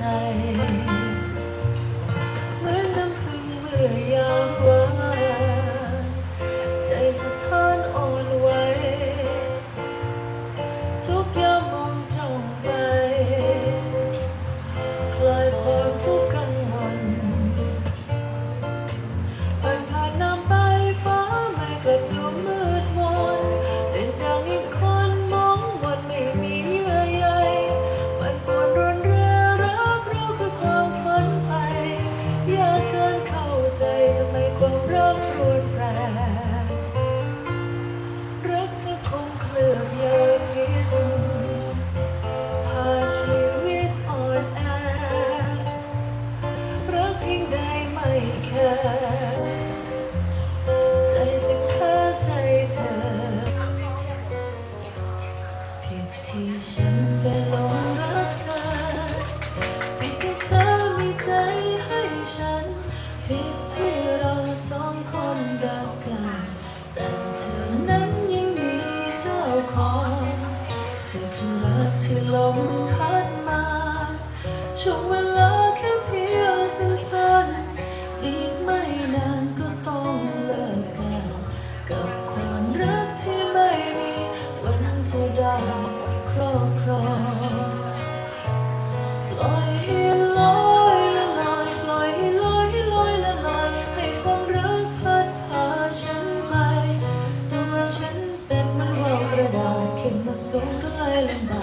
จ ง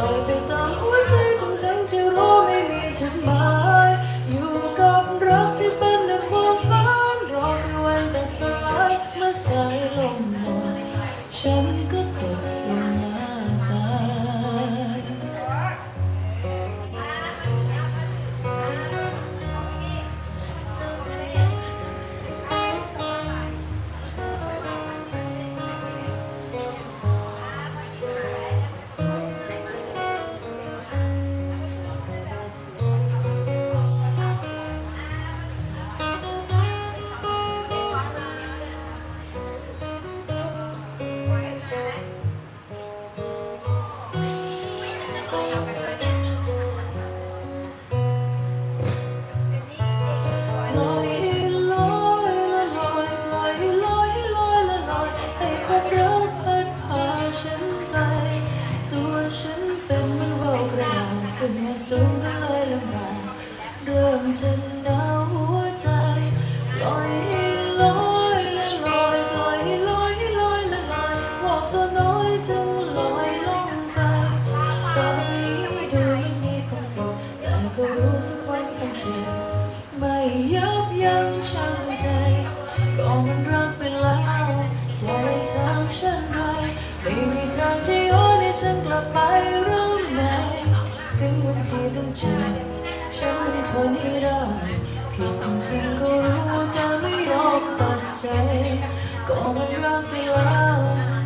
ลอยไปต ไม่ว่า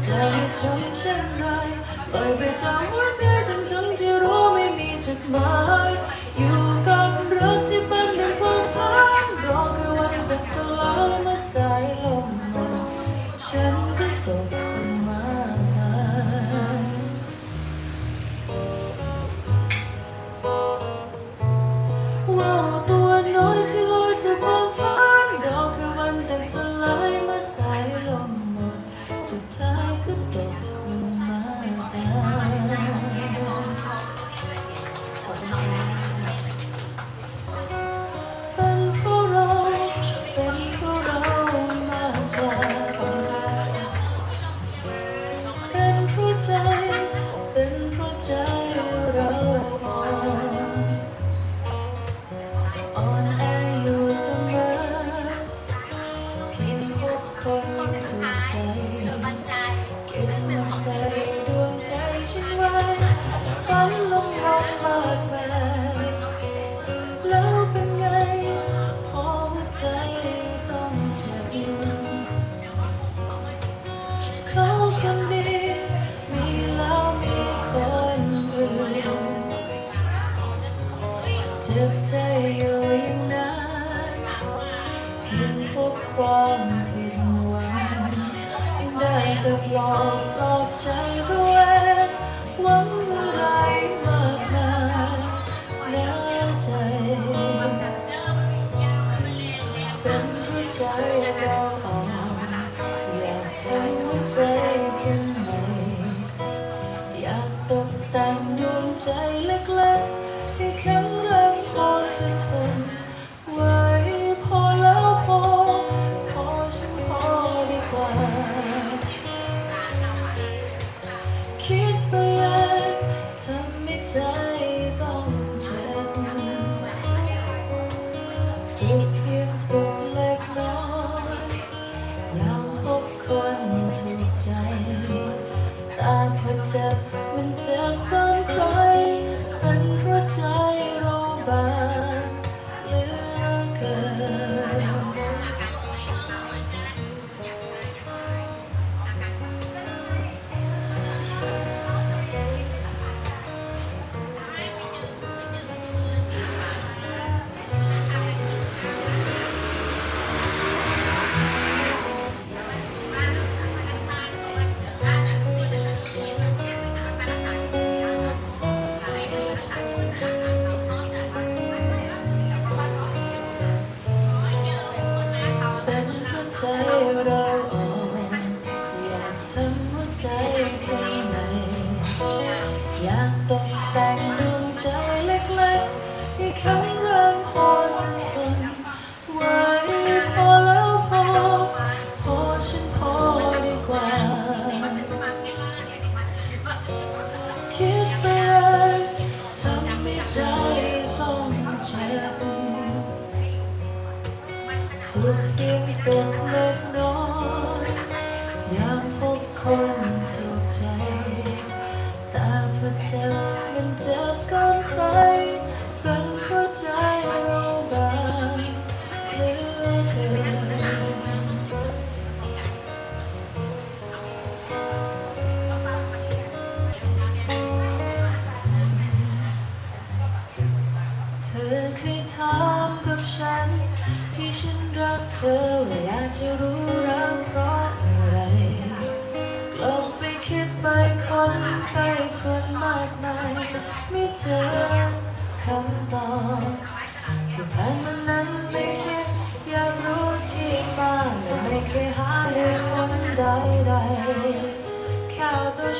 เธอทำเช่นไรปล่อยไปตามหัวใจ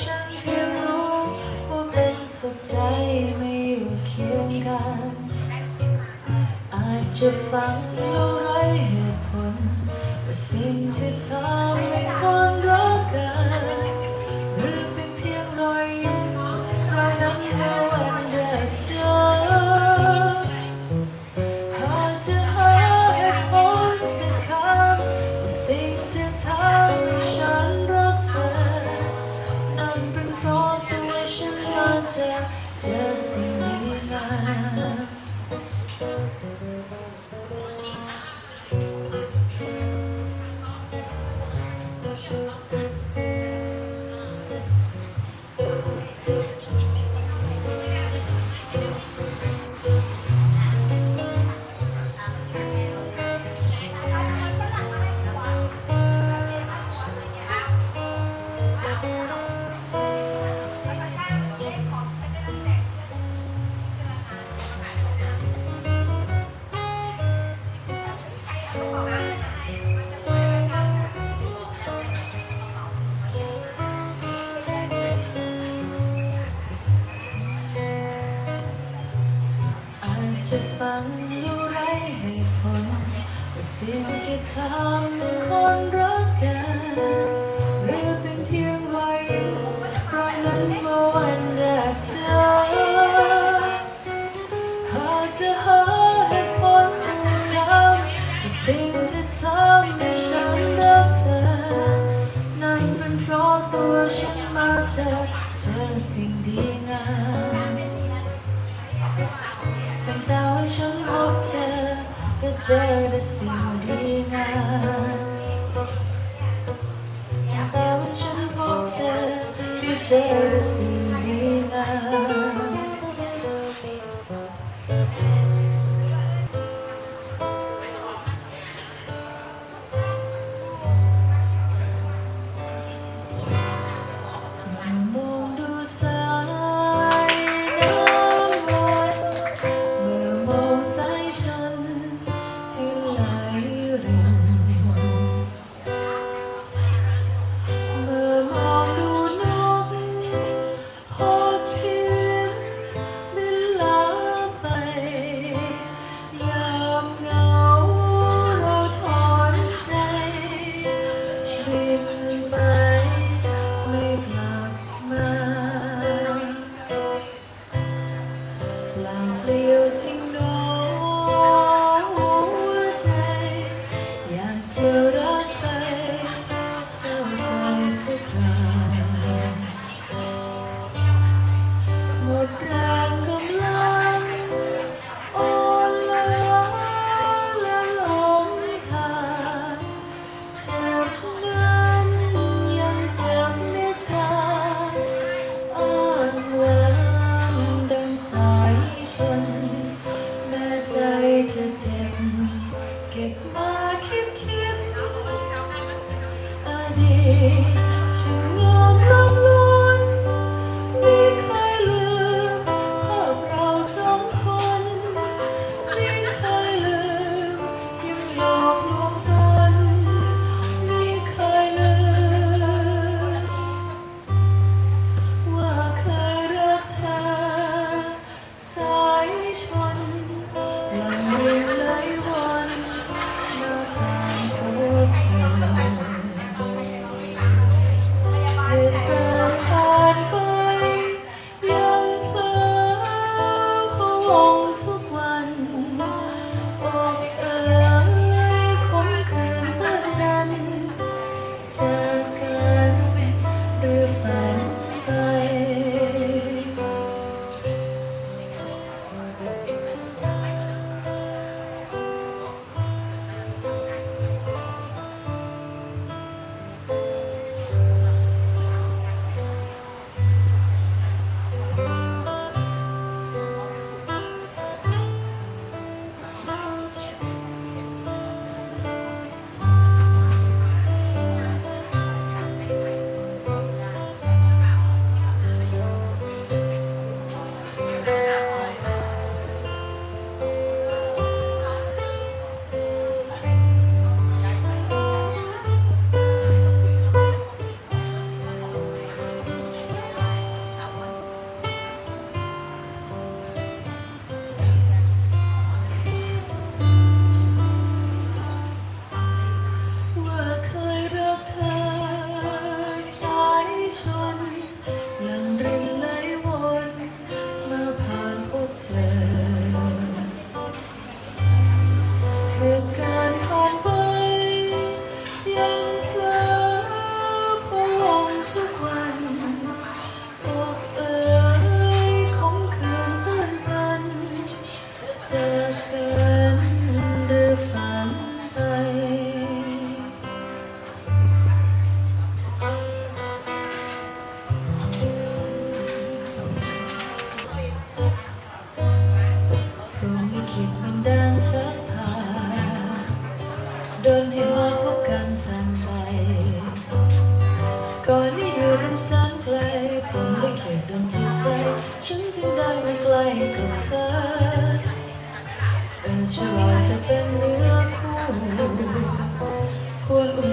ฉันเพียงรู้ว่าเป็นสุขใจไม่อยู่เคียงกัน อาจจะฟังดูไรเหตุผลว่าสิ่งที่ทำให้คน จะฟังดูไรให้ผนว่าสิ่งที่ทำเป็นคนรักกันหรือเป็นเพียงรอยยิ้รอยนั้นเมื่อวันแรกเจอหากจะหาให้ผลสักคำว่าสิ่งที่ทำให้ฉันรักเธอนั่นเป็นเพราะตัวฉันมาเจอ Jameson.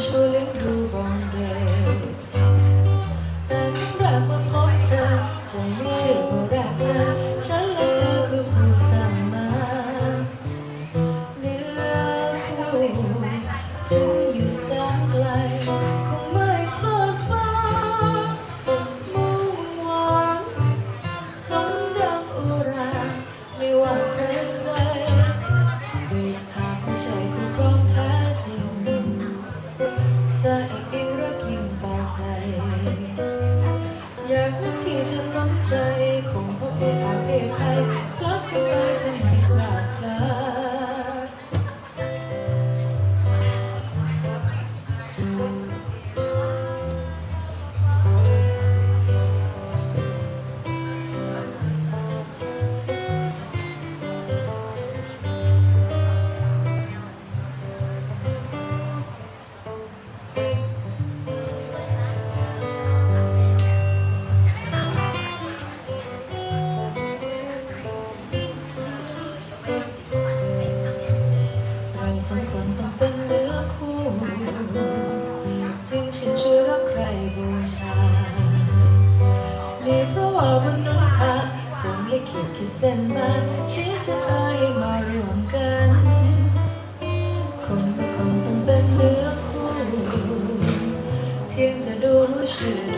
surely do one day แต่ครั้งแกมื่พบเธอจะไม่เชื่อว่ารักเธอ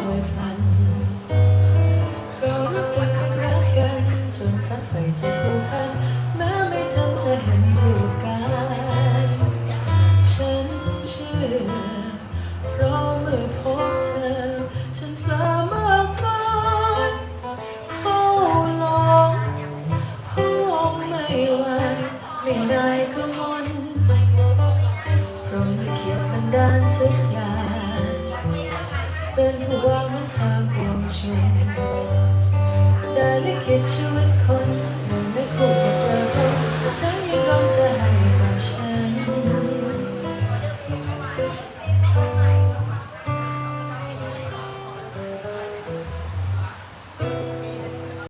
โดย